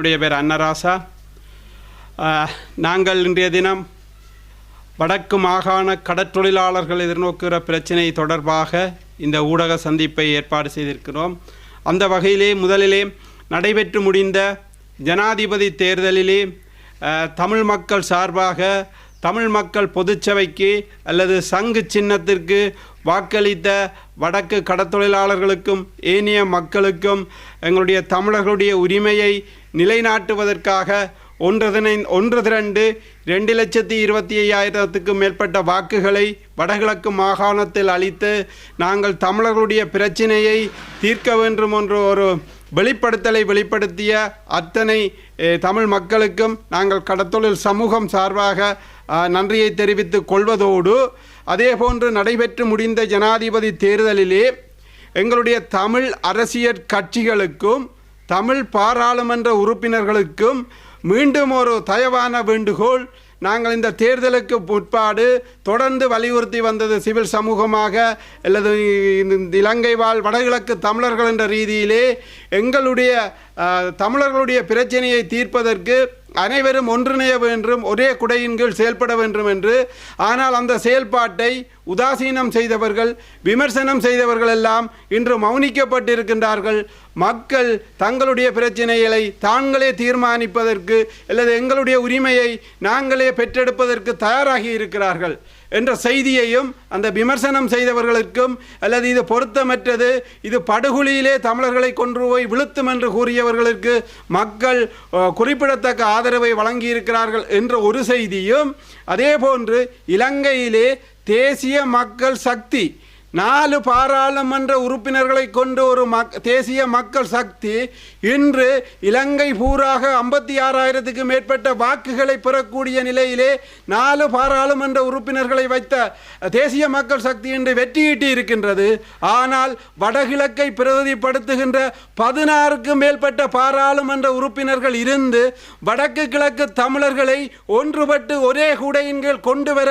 என்னுடைய பேர் அன்னராசா. நாங்கள் இன்றைய தினம் வடக்கு மாகாண கடற்றொழிலாளர்கள் எதிர்நோக்குகிற பிரச்சினை தொடர்பாக இந்த ஊடக சந்திப்பை ஏற்பாடு செய்திருக்கிறோம். அந்த வகையிலே முதலிலே நடைபெற்று முடிந்த ஜனாதிபதி தேர்தலிலே தமிழ் மக்கள் சார்பாக தமிழ் மக்கள் பொதுச்சபைக்கு அல்லது சங்கு சின்னத்திற்கு வாக்களித்த வடக்கு கடத்தொழிலாளர்களுக்கும் ஏனைய மக்களுக்கும் எங்களுடைய தமிழர்களுடைய உரிமையை நிலைநாட்டுவதற்காக ஒன்றதினை ஒன்று திரண்டு ரெண்டு லட்சத்தி இருபத்தி ஐயாயிரத்துக்கும் மேற்பட்ட வாக்குகளை வடகிழக்கு மாகாணத்தில் அளித்து நாங்கள் தமிழர்களுடைய பிரச்சினையை தீர்க்க வேண்டும் என்ற ஒரு வெளிப்படுத்தலை வெளிப்படுத்திய அத்தனை தமிழ் மக்களுக்கும் நாங்கள் கடத்தொழில் சமூகம் சார்பாக நன்றியை தெரிவித்துக் கொள்வதோடு அதேபோன்று நடைபெற்று முடிந்த ஜனாதிபதி தேர்தலிலே எங்களுடைய தமிழ் அரசியற் கட்சிகளுக்கும் தமிழ் பாராளுமன்ற உறுப்பினர்களுக்கும் மீண்டும் ஒரு தயவான வேண்டுகோள். நாங்கள் இந்த தேர்தலுக்கு முற்பாடு தொடர்ந்து வலியுறுத்தி வந்தது சிவில் சமூகமாக அல்லது இந்த இலங்கை வாழ் வடகிழக்கு தமிழர்கள் என்ற ரீதியிலே எங்களுடைய தமிழர்களுடைய பிரச்சனையை தீர்ப்பதற்கு அனைவரும் ஒன்றிணைய வேண்டும் ஒரே குடையின் கீழ் செயல்பட வேண்டும் என்று. ஆனால் அந்த செயல்பாட்டை உதாசீனம் செய்தவர்கள் விமர்சனம் செய்தவர்கள் எல்லாம் இன்று மௌனிக்கப்பட்டிருக்கின்றார்கள். மக்கள் தங்களுடைய பிரச்சனைகளை தாங்களே தீர்மானிப்பதற்கு அல்லது எங்களுடைய உரிமையை நாங்களே பெற்றெடுப்பதற்கு தயாராகி இருக்கிறார்கள் என்ற செய்தியையும் அந்த விமர்சனம் செய்தவர்களுக்கும் அல்லது இது பொருத்தமற்றது இது படுகொலியிலே தமிழர்களை கொன்று போய் விழுத்தும் என்று கூறியவர்களுக்கு மக்கள் குறிப்பிடத்தக்க ஆதரவை வழங்கியிருக்கிறார்கள் என்ற ஒரு செய்தியும் அதேபோன்று இலங்கையிலே தேசிய மக்கள் சக்தி நாலு பாராளுமன்ற உறுப்பினர்களை கொண்டு ஒரு மக் தேசிய மக்கள் சக்தி இன்று இலங்கை பூராக ஐம்பத்தி ஆறாயிரத்துக்கு மேற்பட்ட வாக்குகளை பெறக்கூடிய நிலையிலே நாலு பாராளுமன்ற உறுப்பினர்களை வைத்த தேசிய மக்கள் சக்தி இன்று வெற்றியீட்டி இருக்கின்றது. ஆனால் வடகிழக்கை பிரதிப்படுத்துகின்ற பதினாறுக்கும் மேற்பட்ட பாராளுமன்ற உறுப்பினர்கள் இருந்து வடக்கு கிழக்கு தமிழர்களை ஒன்றுபட்டு ஒரே கூடையின் கீழ் கொண்டு வர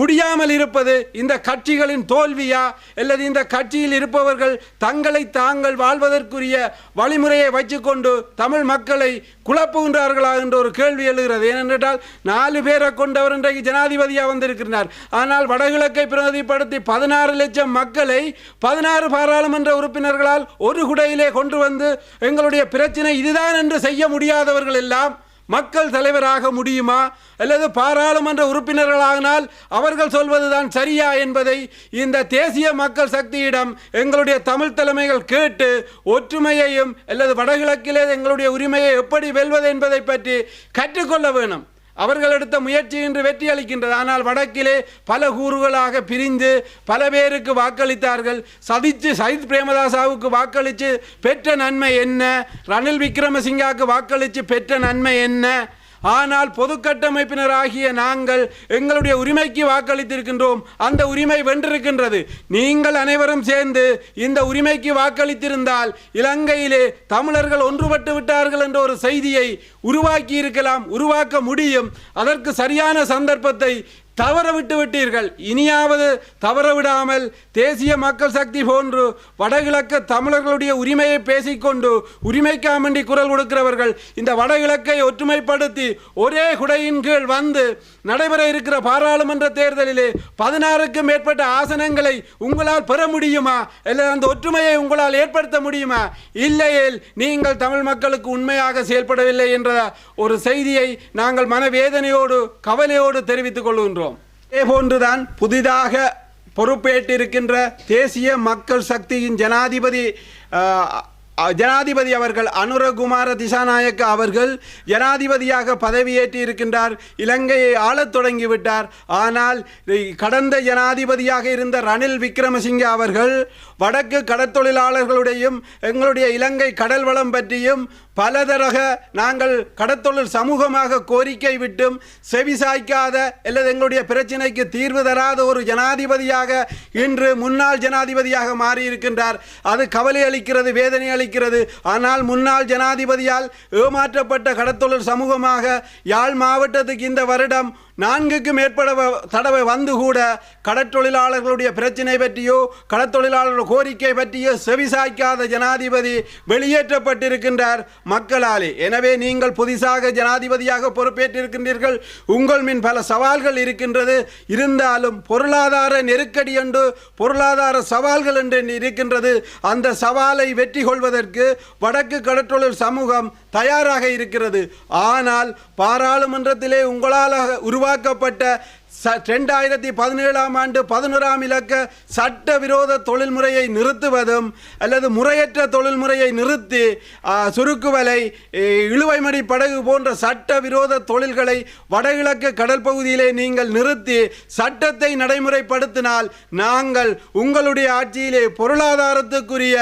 முடியாமல் இருப்பது இந்த கட்சிகளின் தோல்வியா? அல்லது இந்த கட்சியில் இருப்பவர்கள் தங்களை தாங்கள் வாழ்வதற்குரிய வழிமுறையை வச்சுக்கொண்டு தமிழ் மக்களை குழப்புகின்றார்களா என்ற ஒரு கேள்வி எழுகிறது. ஏனென்றால் நாலு பேரை கொண்டவர் இன்றைக்கு ஜனாதிபதியாக வந்திருக்கிறார். ஆனால் வடகிழக்கை பிரதிப்படுத்தி பதினாறு லட்சம் மக்களை பதினாறு பாராளுமன்ற உறுப்பினர்களால் ஒரு குடையிலே கொண்டு வந்து எங்களுடைய பிரச்சனை இதுதான் என்று செய்ய முடியாதவர்கள் எல்லாம் மக்கள் தலைவராக முடியுமா? அல்லது பாராளுமன்ற உறுப்பினர்களானால் அவர்கள் சொல்வதுதான் சரியா என்பதை இந்த தேசிய மக்கள் சக்தியிடம் எங்களுடைய தமிழ் தலைமைகள் கேட்டு ஒற்றுமையையும் அல்லது வடகிழக்கிலே எங்களுடைய உரிமையை எப்படி வெல்வது என்பதை பற்றி கற்றுக்கொள்ள வேணும். அவர்கள் எடுத்த முயற்சி இன்று வெற்றி அளிக்கின்றது. ஆனால் வடக்கிலே பல கூறுகளாக பிரிந்து பல பேருக்கு வாக்களித்தார்கள். சதிச்சு சயித் பிரேமதாசாவுக்கு வாக்களித்து பெற்ற நன்மை என்ன? ரணில் விக்ரமசிங்காவுக்கு வாக்களித்து பெற்ற நன்மை என்ன? ஆனால் பொது கட்டமைப்பினராகிய நாங்கள் எங்களுடைய உரிமைக்கு வாக்களித்திருக்கின்றோம். அந்த உரிமை வென்றிருக்கின்றது. நீங்கள் அனைவரும் சேர்ந்து இந்த உரிமைக்கு வாக்களித்திருந்தால் இலங்கையிலே தமிழர்கள் ஒன்றுபட்டு விட்டார்கள் என்ற ஒரு செய்தியை உருவாக்கி இருக்கலாம் உருவாக்க முடியும். அதற்கு சரியான சந்தர்ப்பத்தை தவற விட்டு விட்டீர்கள். இனியாவது தவற விடாமல் தேசிய மக்கள் சக்தி போன்று வடகிழக்கு தமிழர்களுடைய உரிமையை பேசிக்கொண்டு உரிமைக்காமண்டி குரல் கொடுக்கிறவர்கள் இந்த வடகிழக்கை ஒற்றுமைப்படுத்தி ஒரே குடையின் கீழ் வந்து நடைபெற இருக்கிற பாராளுமன்ற தேர்தலிலே பதினாறுக்கும் மேற்பட்ட ஆசனங்களை உங்களால் பெற முடியுமா? இல்லை அந்த ஒற்றுமையை உங்களால் ஏற்படுத்த முடியுமா? இல்லையேல் நீங்கள் தமிழ் மக்களுக்கு உண்மையாக செயல்படவில்லை என்ற ஒரு செய்தியை நாங்கள் மனவேதனையோடு கவலையோடு தெரிவித்துக் கொள்கின்றோம். இதேபோன்றுதான் புதிதாக பொறுப்பேற்றிருக்கின்ற தேசிய மக்கள் சக்தியின் ஜனாதிபதி ஜனாதிபதி அவர்கள் அனுரகுமார திசாநாயக்க அவர்கள் ஜனாதிபதியாக பதவியேற்றி இருக்கின்றார் இலங்கையை ஆளத் தொடங்கிவிட்டார். ஆனால் கடந்த ஜனாதிபதியாக இருந்த ரணில் விக்ரமசிங்க அவர்கள் வடக்கு கடற்தொழிலாளர்களுடையும் எங்களுடைய இலங்கை கடல் வளம் பற்றியும் பலதரக நாங்கள் கடத்தொழில் சமூகமாக கோரிக்கை விட்டும் செவிசாய்க்காத அல்லது எங்களுடைய பிரச்சினைக்கு தீர்வு தராத ஒரு ஜனாதிபதியாக இன்று முன்னாள் ஜனாதிபதியாக மாறியிருக்கின்றார். அது கவலை அளிக்கிறது வேதனை அளிக்கிறது. ஆனால் முன்னாள் ஜனாதிபதியால் ஏமாற்றப்பட்ட கடத்தொழில் சமூகமாக யாழ் மாவட்டத்துக்கு இந்த வருடம் நான்குக்கு மேற்பட தடவை வந்து கூட கடற்றொழிலாளர்களுடைய பிரச்சினை பற்றியோ கடற்தொழிலாளர்கள் கோரிக்கை பற்றியோ செவிசாய்க்காத ஜனாதிபதி வெளியேற்றப்பட்டிருக்கின்றார் மக்களாலே. எனவே நீங்கள் புதிதாக ஜனாதிபதியாக பொறுப்பேற்றிருக்கின்றீர்கள். உங்கள் மின் பல சவால்கள் இருக்கின்றது. இருந்தாலும் பொருளாதார நெருக்கடி என்று பொருளாதார சவால்கள் என்று இருக்கின்றது. அந்த சவாலை வெற்றி கொள்வதற்கு வடக்கு கடற்றொழில் சமூகம் தயாராக இருக்கிறது. ஆனால் பாராளுமன்றத்திலே உங்களால் உருவாக்கப்பட்ட ரெண்டாயிரத்தி பதினேழாம் ஆண்டு பதினோராம் இலக்க சட்ட விரோத தொழில்முறையை நிறுத்துவதும் அல்லது முறையற்ற தொழில்முறையை நிறுத்தி சுருக்குவலை இழுவைமடி படகு போன்ற சட்ட விரோத தொழில்களை வடகிழக்கு கடல் பகுதியிலே நீங்கள் நிறுத்தி சட்டத்தை நடைமுறைப்படுத்தினால் நாங்கள் உங்களுடைய ஆட்சியிலே பொருளாதாரத்துக்குரிய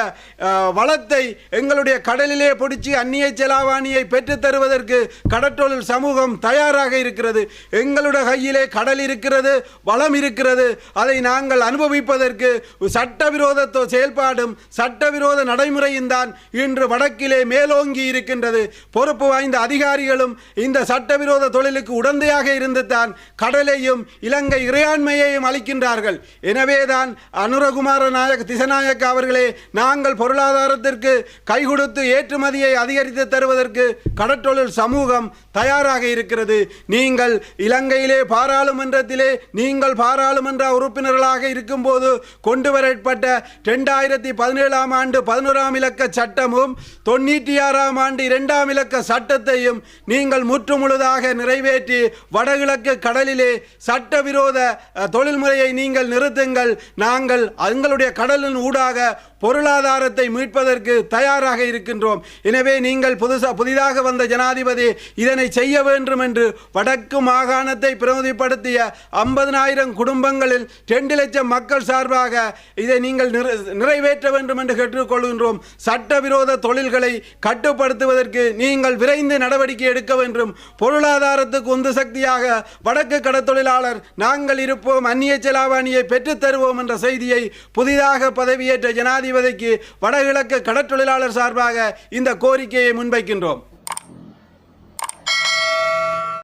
வளத்தை எங்களுடைய கடலிலே பிடிச்சி அந்நிய செலாவணியை பெற்றுத்தருவதற்கு கடற்றொழில் சமூகம் தயாராக இருக்கிறது. எங்களுடைய கையிலே ஆற்றல் இருக்கிறது வளம் இருக்கிறது. அதை நாங்கள் அனுபவிப்பதற்கு சட்டவிரோத செயல்பாடும் சட்டவிரோத நடைமுறையும் தான் இன்று வடக்கிலே மேலோங்கி இருக்கின்றது. பொறுப்பு வாய்ந்த அதிகாரிகளும் இந்த சட்டவிரோத தொழிலுக்கு உடந்தையாக இருந்து தான் கடலையும் இலங்கை இறையாண்மையையும் அளிக்கின்றார்கள். எனவேதான் அனுரகுமார நாயக் திசநாயக் அவர்களே நாங்கள் பொருளாதாரத்திற்கு கை கொடுத்து ஏற்றுமதியை அதிகரித்து தருவதற்கு கடற்றொழில் சமூகம் தயாராக இருக்கிறது. நீங்கள் இலங்கையிலே பாராளுமன்ற பாராளுமன்றத்திலே நீங்கள் பாராளுமன்ற உறுப்பினர்களாக இருக்கும்போது கொண்டு வரப்பட்ட ரெண்டாயிரத்தி பதினேழாம் ஆண்டு பதினோராம் இலக்க சட்டமும் தொண்ணூற்றி ஆறாம் ஆண்டு இரண்டாம் இலக்க சட்டத்தையும் நீங்கள் முற்றுமுழுதாக நிறைவேற்றி வடகிழக்கு கடலிலே சட்டவிரோத அஹ், தொழில்முறையை நீங்கள் நிறுத்துங்கள். நாங்கள் எங்களுடைய கடலின் ஊடாக பொருளாதாரத்தை மீட்பதற்கு தயாராக இருக்கின்றோம். எனவே நீங்கள் புதுசா புதிதாக வந்த ஜனாதிபதி இதனை செய்ய வேண்டும் என்று வடக்கு மாகாணத்தை பிரதிப்படுத்திய ஐம்பதனாயிரம் குடும்பங்களில் ரெண்டு லட்சம் மக்கள் சார்பாக இதை நீங்கள் நிறைவேற்ற வேண்டும் என்று கேட்டுக்கொள்கின்றோம். சட்டவிரோத தொழில்களை கட்டுப்படுத்துவதற்கு நீங்கள் விரைந்து நடவடிக்கை எடுக்க வேண்டும். பொருளாதாரத்துக்கு உந்து சக்தியாக வடக்கு கடற்தொழிலாளர் நாங்கள் இருப்போம் அந்நிய செலாவணியை பெற்றுத்தருவோம் என்ற செய்தியை புதிதாக பதவியேற்ற ஜனாதிபதி ஜனாதிபதிக்கு வடகிழக்கு கடற்றொழிலாளர் சார்பாக இந்த கோரிக்கையை முன்வைக்கின்றோம்.